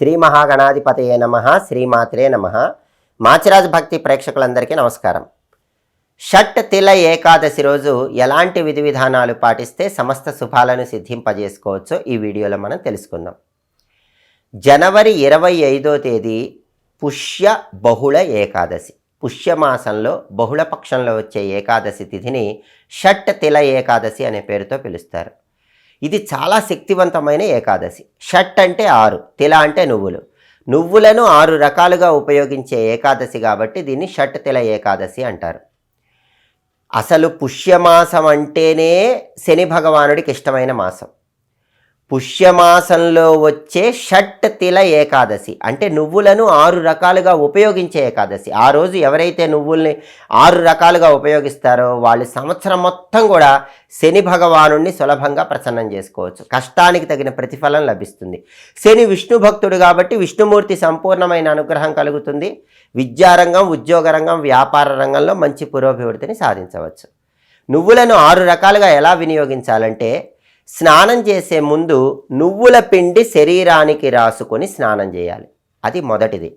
శ్రీ మహాగణాధిపతయే నమ శ్రీమాత్రే నమ. మాచిరాజ్ భక్తి ప్రేక్షకులందరికీ నమస్కారం. షట్ తిల ఏకాదశి రోజు ఎలాంటి విధి విధానాలు పాటిస్తే సమస్త శుభాలను సిద్ధింపజేసుకోవచ్చో ఈ వీడియోలో మనం తెలుసుకుందాం. జనవరి ఇరవై ఐదో తేదీ పుష్య బహుళ ఏకాదశి. పుష్యమాసంలో బహుళ పక్షంలో వచ్చే ఏకాదశి తిథిని షట్ తిల ఏకాదశి అనే పేరుతో పిలుస్తారు. ఇది చాలా శక్తివంతమైన ఏకాదశి. షట్ అంటే ఆరు తిల అంటే నువ్వులు. నువ్వులను ఆరు రకాలుగా ఉపయోగించే ఏకాదశి కాబట్టి దీన్ని షట్ తిల ఏకాదశి అంటారు. అసలు పుష్యమాసం అంటేనే శని భగవానుడికి ఇష్టమైన మాసం. పుష్యమాసంలో వచ్చే షట్ తిల ఏకాదశి. అంటే నువ్వులను ఆరు రకాలుగా ఉపయోగించే ఏకాదశి. ఆ రోజు ఎవరైతే నువ్వుల్ని ఆరు రకాలుగా ఉపయోగిస్తారో వాళ్ళు సంవత్సరం మొత్తం కూడా శని భగవానుణ్ణి సులభంగా ప్రసన్నం చేసుకోవచ్చు. కష్టానికి తగిన ప్రతిఫలం లభిస్తుంది. శని విష్ణు భక్తుడు కాబట్టి విష్ణుమూర్తి సంపూర్ణమైన అనుగ్రహం కలుగుతుంది. విద్యారంగం ఉద్యోగ రంగం వ్యాపార రంగంలో మంచి పురోభివృద్ధిని సాధించవచ్చు. నువ్వులను ఆరు రకాలుగా ఎలా వినియోగించాలంటే స్నానం చేసే ముందు నువ్వుల పిండి శరీరానికి రాసుకొని స్నానం చేయాలి. అది మొదటిది.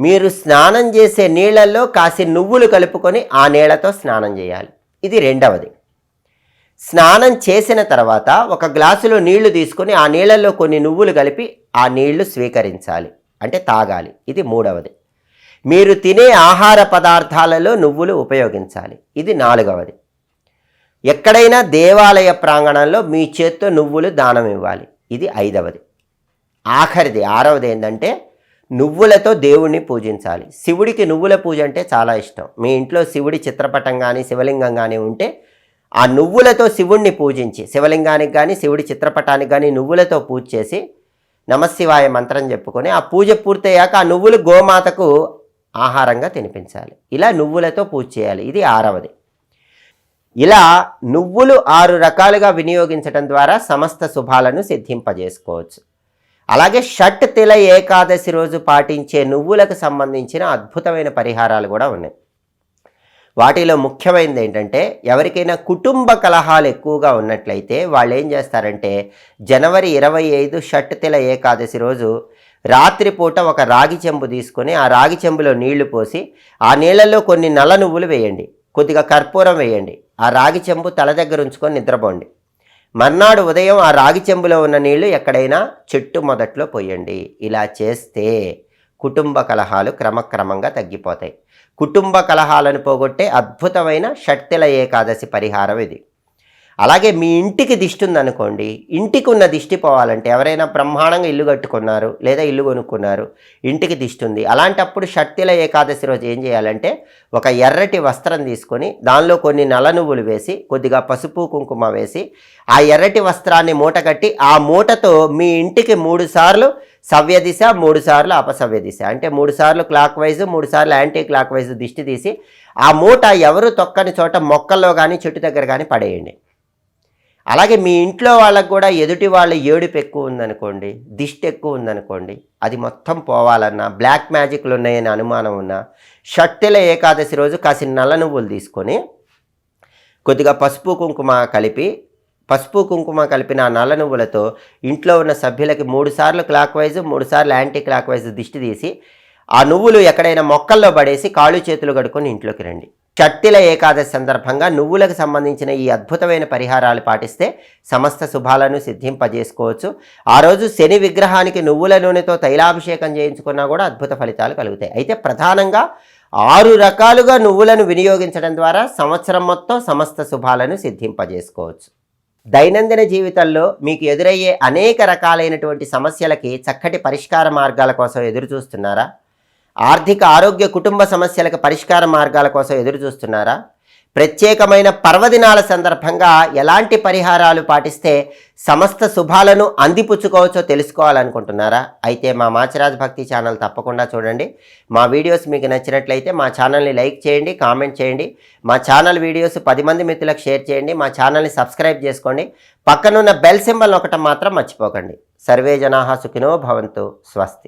మీరు స్నానం చేసే నీళ్ళల్లో కాసి నువ్వులు కలుపుకొని ఆ నీళ్ళతో స్నానం చేయాలి. ఇది రెండవది. స్నానం చేసిన తర్వాత ఒక గ్లాసులో నీళ్ళు తీసుకొని ఆ నీళ్ళల్లో కొన్ని నువ్వులు కలిపి ఆ నీళ్ళు స్వీకరించాలి. అంటే తాగాలి. ఇది మూడవది. మీరు తినే ఆహార పదార్థాలలో నువ్వులు ఉపయోగించాలి. ఇది నాలుగవది. ఎక్కడైనా దేవాలయ ప్రాంగణంలో మీ చేత్తో నువ్వులు దానం ఇవ్వాలి. ఇది ఐదవది. ఆఖరిది ఆరవది ఏంటంటే నువ్వులతో దేవుణ్ణి పూజించాలి. శివుడికి నువ్వుల పూజ అంటే చాలా ఇష్టం. మీ ఇంట్లో శివుడి చిత్రపటం కానీ శివలింగం కానీ ఉంటే ఆ నువ్వులతో శివుణ్ణి పూజించి శివలింగానికి కానీ శివుడి చిత్రపటానికి కానీ నువ్వులతో పూజ చేసి నమశివాయ మంత్రం చెప్పుకొని ఆ పూజ పూర్తయ్యాక ఆ నువ్వులు గోమాతకు ఆహారంగా తినిపించాలి. ఇలా నువ్వులతో పూజ చేయాలి. ఇది ఆరవది. ఇలా నువ్వులు ఆరు రకాలుగా వినియోగించడం ద్వారా సమస్త శుభాలను సిద్ధింపజేసుకోవచ్చు. అలాగే షట్ తిల ఏకాదశి రోజు పాటించే నువ్వులకు సంబంధించిన అద్భుతమైన పరిహారాలు కూడా ఉన్నాయి. వాటిలో ముఖ్యమైనది ఏంటంటే ఎవరికైనా కుటుంబ కలహాలు ఎక్కువగా ఉన్నట్లయితే వాళ్ళు ఏం చేస్తారంటే జనవరి ఇరవై ఐదు షట్ తిల ఏకాదశి రోజు రాత్రిపూట ఒక రాగి చెంబు తీసుకొని ఆ రాగి చెంబులో నీళ్ళు పోసి ఆ నీళ్ళల్లో కొన్ని నల్ల నువ్వులు వేయండి. కొద్దిగా కర్పూరం వేయండి. ఆ రాగి చెంబు తల దగ్గర ఉంచుకొని నిద్రపోండి. మర్నాడు ఉదయం ఆ రాగి చెంబులో ఉన్న నీళ్ళు ఎక్కడైనా చెట్టు మొదట్లో పోయండి. ఇలా చేస్తే కుటుంబ కలహాలు క్రమక్రమంగా తగ్గిపోతాయి. కుటుంబ కలహాలను పోగొట్టే అద్భుతమైన షట్తిల ఏకాదశి పరిహారం ఇది. అలాగే మీ ఇంటికి దిష్టి ఉందనుకోండి ఇంటికి ఉన్న దిష్టి పోవాలంటే ఎవరైనా బ్రహ్మాండంగా ఇల్లు కట్టుకున్నారు లేదా ఇల్లు కొనుక్కున్నారు ఇంటికి దిష్టి ఉంది. అలాంటప్పుడు షట్తిల ఏకాదశి రోజు ఏం చేయాలంటే ఒక ఎర్రటి వస్త్రం తీసుకొని దానిలో కొన్ని నల నువ్వులు వేసి కొద్దిగా పసుపు కుంకుమ వేసి ఆ ఎర్రటి వస్త్రాన్ని మూట కట్టి ఆ మూటతో మీ ఇంటికి మూడు సార్లు సవ్య దిశ మూడు సార్లు అపసవ్య దిశ. అంటే మూడు సార్లు క్లాక్ వైజ్ మూడు సార్లు యాంటీ క్లాక్ వైజ్ దిష్టి తీసి ఆ మూట ఎవరు తొక్కని చోట మొక్కల్లో కానీ చెట్టు దగ్గర కానీ పడేయండి. అలాగే మీ ఇంట్లో వాళ్ళకు కూడా ఎదుటి వాళ్ళ ఏడుపు ఎక్కువ ఉందనుకోండి దిష్టి ఎక్కువ ఉందనుకోండి అది మొత్తం పోవాలన్నా బ్లాక్ మ్యాజిక్లు ఉన్నాయని అనుమానం ఉన్నా షట్టెల ఏకాదశి రోజు కాసిన నల్ల నువ్వులు తీసుకొని కొద్దిగా పసుపు కుంకుమ కలిపి పసుపు కుంకుమ కలిపిన ఆ నల్ల నువ్వులతో ఇంట్లో ఉన్న సభ్యులకి మూడు సార్లు క్లాక్ వైజ్ మూడు సార్లు యాంటీ క్లాక్ వైజ్ దిష్టి తీసి ఆ నువ్వులు ఎక్కడైనా మొక్కల్లో పడేసి కాళ్ళు చేతులు కడుక్కొని ఇంట్లోకి రండి. షట్టిల ఏకాదశి సందర్భంగా నువ్వులకు సంబంధించిన ఈ అద్భుతమైన పరిహారాలు పాటిస్తే సమస్త శుభాలను సిద్ధింపజేసుకోవచ్చు. ఆ రోజు శని విగ్రహానికి నువ్వుల నూనెతో తైలాభిషేకం చేయించుకున్నా కూడా అద్భుత ఫలితాలు కలుగుతాయి. అయితే ప్రధానంగా ఆరు రకాలుగా నువ్వులను వినియోగించడం ద్వారా సంవత్సరం మొత్తం సమస్త శుభాలను సిద్ధింపజేసుకోవచ్చు. దైనందిన జీవితంలో మీకు ఎదురయ్యే అనేక రకాలైనటువంటి సమస్యలకి చక్కటి పరిష్కార మార్గాల కోసం ఎదురు చూస్తున్నారా ఆర్థిక ఆరోగ్య కుటుంబ సమస్యలకు పరిష్కార మార్గాల కోసం ఎదురుచూస్తున్నారా ప్రత్యేకమైన పర్వదినాల సందర్భంగా ఎలాంటి పరిహారాలు పాటిస్తే సమస్త శుభాలను అందిపుచ్చుకోవచ్చో తెలుసుకోవాలనుకుంటున్నారా? అయితే మా మాచరాజ్ భక్తి ఛానల్ తప్పకుండా చూడండి. మా వీడియోస్ మీకు నచ్చినట్లయితే మా ఛానల్ని లైక్ చేయండి కామెంట్ చేయండి. మా ఛానల్ వీడియోస్ పది మంది మిత్రులకు షేర్ చేయండి. మా ఛానల్ని సబ్స్క్రైబ్ చేసుకోండి. పక్కనున్న బెల్ సింబల్ ఒకటి మాత్రం మర్చిపోకండి. సర్వే జనాహా సుఖినో భవంతు. స్వస్తి.